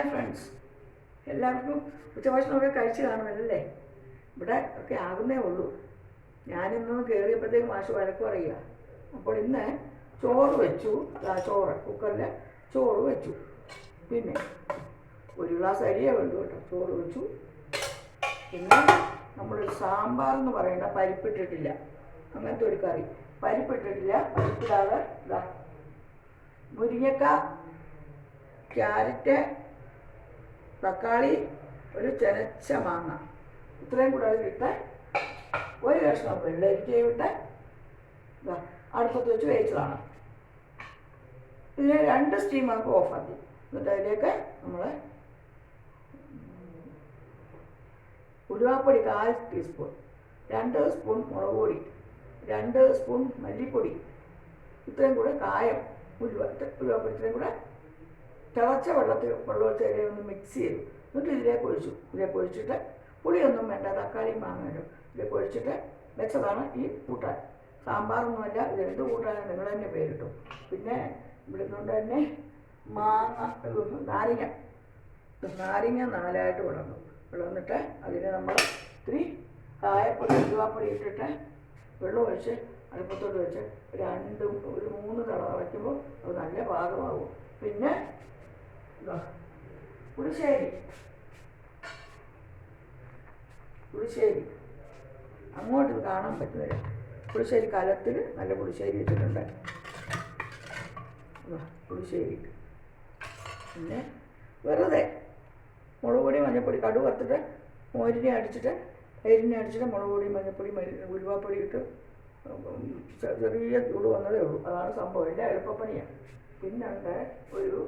Hi friends എല്ലാവർക്കും ഉച്ചഭക്ഷണമൊക്കെ കഴിച്ച് കാണുമല്ലേ ഇവിടെ ഒക്കെ ആകുന്നേ ഉള്ളൂ. ഞാനിന്ന് കയറിയപ്പോഴത്തേക്ക് മാഷ് വഴക്ക് പറയുക അപ്പോൾ ഇന്ന് ചോറ് വെച്ചു. ചോറ് കുക്കറിൽ ചോറ് വെച്ചു. പിന്നെ ഒരു ഗ്ലാസ് അരിയേ വേണ്ടു കേട്ടോ. ചോറ് വെച്ചു. പിന്നെ നമ്മളൊരു സാമ്പാർ എന്ന് പറയുന്ന പരിപ്പിട്ടിട്ടില്ല. അങ്ങനത്തെ ഒരു കറി. പരിപ്പിട്ടിട്ടില്ല പരിപ്പിടാതെ മുരിങ്ങക്ക ക്യാരറ്റ് തക്കാളി ഒരു ചെനച്ച മാങ്ങ. ഇത്രയും കൂടെ ഇട്ട് ഒരു കഷ്ണം വെള്ളരിക്കയും ഇട്ട് അടുപ്പത്ത് വെച്ച് വേവിച്ചതാണ്. ഇതിനെ രണ്ട് സ്റ്റീം നമുക്ക് ഓഫാക്കി എന്നിട്ട് അതിലേക്ക് നമ്മൾ ഉലുവാപ്പൊടി കാൽ ടീസ്പൂൺ രണ്ട് സ്പൂൺ മുളക് പൊടി രണ്ട് സ്പൂൺ മല്ലിപ്പൊടി ഇത്രയും കൂടെ കായം ഉലുവ ഉലുവാപ്പൊടി ഇത്രയും കൂടെ തിളച്ച വെള്ളത്തിൽ വെള്ളത്തിൽ ഒന്ന് മിക്സ് ചെയ്തു. എന്നിട്ട് ഇതിലേക്ക് ഒഴിച്ചു ഇതിലേക്ക് ഒഴിച്ചിട്ട് പുളിയൊന്നും വേണ്ട തക്കാളി മാങ്ങലും ഇതിലേക്ക് ഒഴിച്ചിട്ട് വെച്ചതാണ് ഈ കൂട്ടാൻ. സാമ്പാറൊന്നുമല്ല ഇത് രണ്ട് കൂട്ടാനും നിങ്ങൾ തന്നെ പേരിട്ടു. പിന്നെ ഇവിടെ നിന്നുകൊണ്ട് തന്നെ മാങ്ങ നാരങ്ങ. നാരങ്ങ നാലായിട്ട് വിളന്നു വിളന്നിട്ട് അതിനെ നമ്മൾ ഇത്തിരി കായപ്പൊടി ഉരുവാപ്പൊടി ഇട്ടിട്ട് വെള്ളം ഒഴിച്ച് അടുപ്പത്തോട്ട് വെച്ച് രണ്ടും ഒരു മൂന്ന് തള വയ്ക്കുമ്പോൾ അത് നല്ല പാകമാകും. പിന്നെ പുളിശ്ശേരി പുളിശ്ശേരി അങ്ങോട്ട് കാണാൻ പറ്റുന്നില്ല. പുളിശ്ശേരി കലത്തിൽ നല്ല പുളിശ്ശേരി ഇട്ടിട്ടുണ്ട് പുളിശ്ശേരി പിന്നെ വെറുതെ മുളക് പൊടി മഞ്ഞൾപ്പൊടി കടു വറുത്തിട്ട് മോരിനെ അടിച്ചിട്ട് എരിനെ അടിച്ചിട്ട് മുളക് പൊടി മഞ്ഞൾപ്പൊടി മല്ലി ഉലുവാപ്പൊടി ഇട്ട് ചെറിയ ചൂട് വന്നതേ ഉള്ളൂ. അതാണ് സംഭവം. എല്ലാം എളുപ്പപ്പണിയാണ് പിന്നെ ഒരു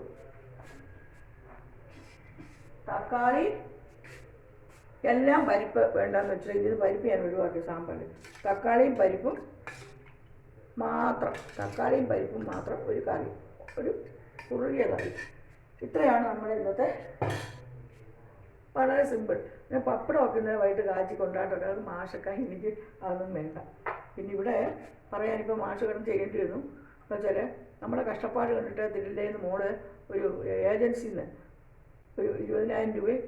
തക്കാളി എല്ലാം പരിപ്പ് വേണ്ടെന്ന് വെച്ചാൽ ഇതിന് പരിപ്പ് ഞാൻ ഒഴിവാക്കി സാമ്പാറിൽ തക്കാളിയും പരിപ്പും മാത്രം തക്കാളിയും പരിപ്പും മാത്രം ഒരു കറി ഒരു കുറുകിയ കറി. ഇത്രയാണ് നമ്മുടെ ഇന്നത്തെ വളരെ സിമ്പിൾ. പിന്നെ പപ്പടമൊക്കെ ഇന്നലെ വൈകിട്ട് കാച്ചി കൊണ്ടാട്ടുണ്ട് അത് മാഷൊക്കെ എനിക്ക് അതൊന്നും വേണ്ട. പിന്നെ ഇവിടെ പറയാനിപ്പോൾ മാഷ് ചെയ്യേണ്ടി വന്നു. എന്ന് വെച്ചാൽ നമ്മുടെ കഷ്ടപ്പാട് കണ്ടിട്ട് തിരില്ലേന്ന് മോൾ ഒരു ഏജൻസിയിൽ നിന്ന് ഒരു ഇരുപതിനായിരം രൂപയും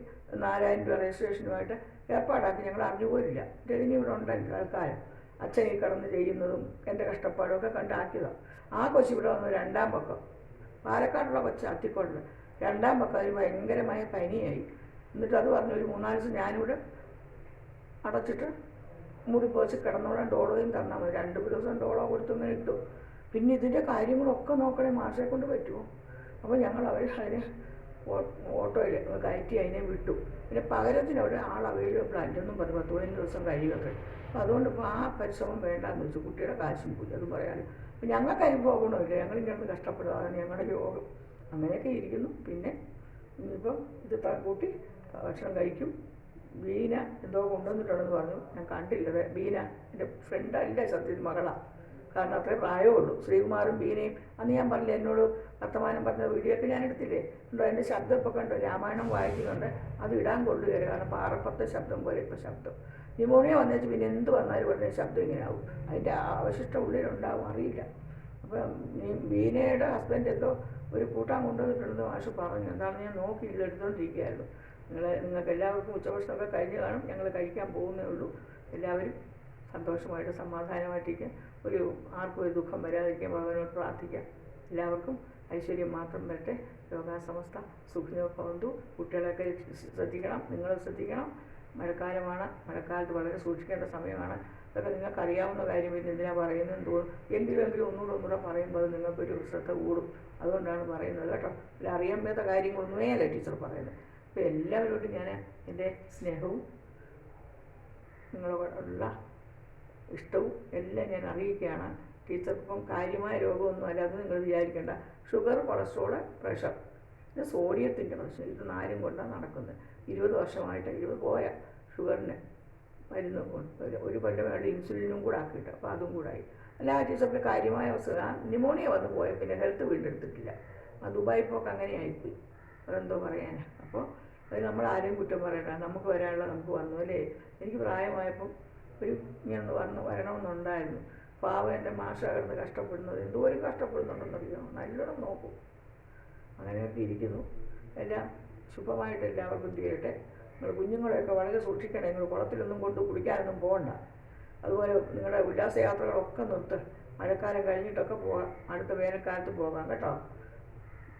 നാലായിരം രൂപ രജിസ്ട്രേഷനുമായിട്ട് ഏർപ്പാടാക്കി. ഞങ്ങൾ അറിഞ്ഞുപോലില്ല രജനി ഇവിടെ ഉണ്ടെങ്കിൽ തൽക്കാലം അച്ഛൻ ഈ കടന്ന് ചെയ്യുന്നതും എന്റെ കഷ്ടപ്പാടും ഒക്കെ കണ്ടാക്കിയതാണ് ആ കൊച്ചി ഇവിടെ വന്ന് രണ്ടാം പക്കം. പാലക്കാടുള്ള കൊച്ച് അത്തിക്കോട്ടിൽ രണ്ടാം പക്കം അതിന് ഭയങ്കരമായ പനിയായി. എന്നിട്ട് അത് പറഞ്ഞു ഒരു മൂന്നാൽ ദിവസം ഞാനിവിടെ അടച്ചിട്ട് മുടി പോച്ച് കിടന്നോളാൻ ഡോളോയും തന്നാൽ മതി. രണ്ട് ദിവസം ഡോളോ കൊടുത്തൊന്നും ഇട്ടു. പിന്നെ ഇതിന്റെ കാര്യങ്ങളൊക്കെ നോക്കണേ മാഷെ കൊണ്ട് പറ്റുമോ? അപ്പോൾ ഞങ്ങൾ അവർ അതിനെ ഓട്ടോയിൽ കയറ്റി അതിനെ വിട്ടു. പിന്നെ പകരത്തിന് അവിടെ ആൾ അവൈലബിൾ അഞ്ചൊന്നും പത്ത് പത്ത് പതിനഞ്ച് ദിവസം കഴിയുമൊക്കെ. അപ്പോൾ അതുകൊണ്ട് ഇപ്പോൾ ആ പരിശ്രമം വേണ്ടാന്ന് വെച്ചു. കുട്ടിയുടെ കാശും പോയി അത് പറയാനും അപ്പം ഞങ്ങൾക്ക് അനുഭവമൊന്നുമില്ല ഞങ്ങൾ ഇങ്ങനെ കഷ്ടപ്പെടുന്നതാണ് ഞങ്ങളുടെ യോഗം. അങ്ങനെയൊക്കെ ഇരിക്കുന്നു. പിന്നെ ഇനിയിപ്പം ഇത് കൂട്ടി ഭക്ഷണം കഴിക്കും. ബീന എന്തോ കൊണ്ടുവന്നിട്ടുണ്ടെന്ന് പറഞ്ഞു. ഞാൻ കണ്ടില്ല. ബീന. എന്റെ ഫ്രണ്ട് അല്ല സത്യത്തിൽ മകളാണ് കാരണം അത്രേ പ്രായമുള്ളൂ. ശ്രീകുമാറും ബീനയും അന്ന് ഞാൻ പറഞ്ഞില്ല എന്നോട് വർത്തമാനം പറഞ്ഞ വീഡിയോ ഒക്കെ ഞാൻ എടുത്തില്ലേ? ഉണ്ടോ എന്റെ ശബ്ദം ഇപ്പോൾ കണ്ടോ? രാമായണം വായിക്കുന്നുണ്ട് അത് ഇടാൻ കൊണ്ടുവരിക കാരണം പാറപ്പത്തെ ശബ്ദം പോലെ ഇപ്പോൾ ശബ്ദം. ന്യൂമോണിയ വന്നേച്ച് പിന്നെ എന്ത് വന്നാലും ഉടനെ ശബ്ദം ഇങ്ങനെ ആവും അതിന്റെ അവശിഷ്ടം ഉള്ളിലുണ്ടാവും അറിയില്ല. അപ്പം ബീനയുടെ ഹസ്ബൻഡ് എന്തോ ഒരു കൂട്ടാൻ കൊണ്ടുവന്നിട്ടുണ്ടെന്ന് മാഷ് പറഞ്ഞു. എന്താണ് ഞാൻ നോക്കിയില്ല എടുത്തുകൊണ്ടിരിക്കുകയായിരുന്നു നിങ്ങൾ നിങ്ങൾക്ക് എല്ലാവർക്കും ഉച്ചഭക്ഷണമൊക്കെ കഴിഞ്ഞ് കാണും. ഞങ്ങൾ കഴിക്കാൻ പോകുന്നേ ഉള്ളൂ. എല്ലാവരും സന്തോഷമായിട്ട് സമാധാനമായിട്ടിരിക്കുക ഒരു ആർക്കും ഒരു ദുഃഖം വരാതിരിക്കാൻ ഭഗവാനോട് പ്രാർത്ഥിക്കാം. എല്ലാവർക്കും ഐശ്വര്യം മാത്രം വരട്ടെ. ലോകാസമസ്ത സുഖിനോ ഭവന്തു. കുട്ടികളെയൊക്കെ ശ്രദ്ധിക്കണം. നിങ്ങൾ ശ്രദ്ധിക്കണം. മഴക്കാലമാണ്. മഴക്കാലത്ത് വളരെ സൂക്ഷിക്കേണ്ട സമയമാണ്. അതൊക്കെ നിങ്ങൾക്ക് അറിയാവുന്ന കാര്യം. പിന്നെ എന്തിനാണ് പറയുന്നത്? തോന്നും എന്തിനെങ്കിലും ഒന്നുകൂടെ ഒന്നുകൂടെ പറയുമ്പോൾ അത് നിങ്ങൾക്കൊരു ശ്രദ്ധ കൂടും. അതുകൊണ്ടാണ് പറയുന്നത് കേട്ടോ. അല്ല അറിയാൻ മേത്ത കാര്യങ്ങളൊന്നുമേ അല്ല ടീച്ചർ പറയുന്നത്. അപ്പോൾ എല്ലാവരോടും ഞാൻ എന്റെ സ്നേഹവും നിങ്ങളോടുള്ള ഇഷ്ടവും എല്ലാം ഞാൻ അറിയിക്കുകയാണ്. ടീച്ചർക്കിപ്പം കാര്യമായ രോഗമൊന്നും അത് നിങ്ങൾ വിചാരിക്കേണ്ട. Sugar cholesterol pressure. ഇത് സോഡിയത്തിന്റെ പ്രശ്നം. ഇത് നാലും കൊണ്ടാണ് നടക്കുന്നത്. ഇരുപത് വർഷമായിട്ട് ഇരുപത് പോയ ഷുഗറിന് മരുന്ന് ഒരു- കൊല്ലം വേണ്ട ഇൻസുലിനും കൂടെ ആക്കിയിട്ട്. അപ്പോൾ അതും കൂടെ ആയി. അല്ല ആ ടീച്ചർക്ക് കാര്യമായ അവസ്ഥ. ന്യൂമോണിയ വന്ന് പോയ പിന്നെ ഹെൽത്ത് വീണ്ടെടുത്തിട്ടില്ല ആ ദുബായ് പോക്ക് അങ്ങനെ ആയിപ്പോയി അതെന്തോ പറയാൻ അപ്പോൾ അത് നമ്മൾ ആരെയും കുറ്റം പറയണ്ട. നമുക്ക് വരാനുള്ള നമുക്ക് വന്നു അല്ലേ? എനിക്ക് പ്രായമായപ്പം ഇങ്ങനെ വന്ന് വരണമെന്നുണ്ടായിരുന്നു. പാവം എന്റെ മാഷ കിടന്ന് കഷ്ടപ്പെടുന്നത് എന്തോരം കഷ്ടപ്പെടുന്നുണ്ടെന്നറിയാമോ നല്ലോണം നോക്കും. അങ്ങനെയൊക്കെ ഇരിക്കുന്നു. എല്ലാം ശുഭമായിട്ട് എല്ലാവർക്കും തീരട്ടെ. നിങ്ങൾ കുഞ്ഞുങ്ങളെയൊക്കെ വളരെ സൂക്ഷിക്കണേ. നിങ്ങൾ കുളത്തിലൊന്നും കൊണ്ട് കുടിക്കാനൊന്നും പോകണ്ട. അതുപോലെ നിങ്ങളുടെ ഉല്ലാസയാത്രകളൊക്കെ നിർത്ത്. മഴക്കാലം കഴിഞ്ഞിട്ടൊക്കെ പോകാം അടുത്ത വേനൽക്കാലത്ത് പോകാം കേട്ടോ.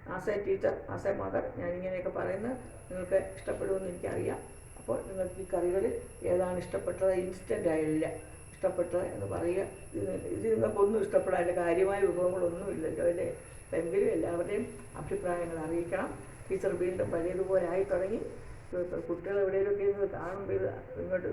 As a teacher as a mother ഞാനിങ്ങനെയൊക്കെ പറയുന്നത് നിങ്ങൾക്ക് ഇഷ്ടപ്പെടുമെന്ന് എനിക്കറിയാം. അപ്പോൾ നിങ്ങൾക്ക് ഈ കറികളിൽ ഏതാണ് ഇഷ്ടപ്പെട്ടത്? ഇൻസ്റ്റന്റ് ആയില്ല. ഇഷ്ടപ്പെട്ടത് എന്ന് പറയുക. ഇത് ഇത് നിങ്ങൾക്കൊന്നും ഇഷ്ടപ്പെടാൻ കാര്യമായ വിഭവങ്ങളൊന്നും ഇല്ലല്ലോ അല്ലേ എങ്കിലും എല്ലാവരുടെയും അഭിപ്രായങ്ങൾ അറിയിക്കണം. ടീച്ചർ വീണ്ടും പഴയതുപോലെ ആയി തുടങ്ങി. കുട്ടികൾ എവിടെയെങ്കിലുമൊക്കെ ഇരുന്ന് കാണുമ്പോൾ ഇങ്ങോട്ട്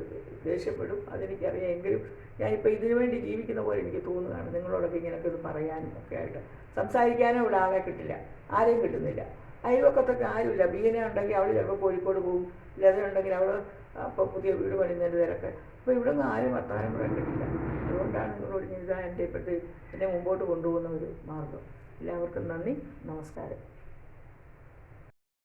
ദേഷ്യപ്പെടും. അതെനിക്കറിയാം. എങ്കിലും ഞാനിപ്പോൾ ഇതിനു വേണ്ടി ജീവിക്കുന്ന പോലെ എനിക്ക് തോന്നുകയാണ് നിങ്ങളോടൊക്കെ ഇങ്ങനെയൊക്കെ ഇത് പറയാനും ഒക്കെ ആയിട്ട്. സംസാരിക്കാനും ഇവിടെ ആളെ കിട്ടില്ല. ആരെയും കിട്ടുന്നില്ല. അയൽവക്കത്തൊക്കെ ആരുമില്ല. ബീന ഉണ്ടെങ്കിൽ അവൾ ചിലപ്പോൾ കോഴിക്കോട് പോകും. ലത ഉണ്ടെങ്കിൽ അവൾ അപ്പോൾ പുതിയ വീട് പണിയുന്നതിന്റെ തിരക്ക്. അപ്പോൾ ഇവിടെ നിന്ന് ആരും വർത്തമാനം പറയാൻ കിട്ടില്ല അതുകൊണ്ടാണ് നിങ്ങളോട് ഇതാ എന്റെ ഇപ്പോഴത്തെ എന്നെ മുമ്പോട്ട് കൊണ്ടുപോകുന്ന ഒരു മാർഗം. എല്ലാവർക്കും നന്ദി. നമസ്കാരം.